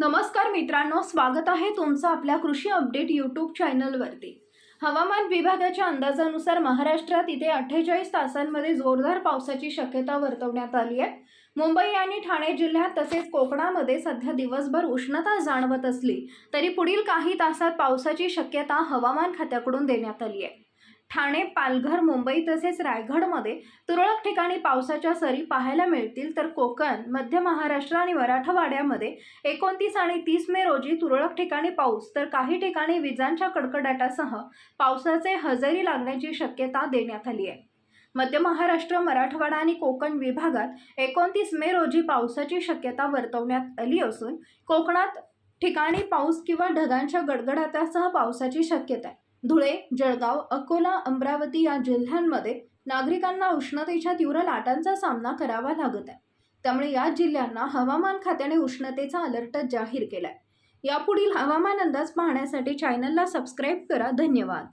नमस्कार मित्रांनो स्वागत आहे तुमचं आपल्या कृषी अपडेट यूट्यूब चॅनलवरती. हवामान विभागाच्या अंदाजानुसार महाराष्ट्रात इथे अठ्ठेचाळीस तासांमध्ये जोरदार पावसाची शक्यता वर्तवण्यात आली आहे. मुंबई आणि ठाणे जिल्ह्यात तसेच कोकणामध्ये सध्या दिवसभर उष्णता जाणवत असली तरी पुढील काही तासात पावसाची शक्यता हवामान खात्याकडून देण्यात आली आहे. ठाणे पालघर मुंबई तसेच रायगडमध्ये तुरळक ठिकाणी पावसाच्या सरी पाहायला मिळतील. तर कोकण मध्य महाराष्ट्र आणि मराठवाड्यामध्ये एकोणतीस आणि तीस मे रोजी तुरळक ठिकाणी पाऊस. तर काही ठिकाणी विजांच्या कडकडाटासह पावसाचे हजेरी लागण्याची शक्यता देण्यात आली आहे. मध्य महाराष्ट्र मराठवाडा आणि कोकण विभागात एकोणतीस मे रोजी पावसाची शक्यता वर्तवण्यात आली असून कोकणात ठिकाणी पाऊस किंवा ढगांच्या गडगडाटासह पावसाची शक्यता आहे. धुळे जळगाव अकोला अमरावती या जिल्ह्यांमध्ये नागरिकांना उष्णतेच्या तीव्र लाटांचा सामना करावा लागत आहे. त्यामुळे या जिल्ह्यांना हवामान खात्याने उष्णतेचा अलर्ट जाहीर केला आहे यापुढील हवामान अंदाज पाहण्यासाठी चॅनलला सबस्क्राईब करा. धन्यवाद.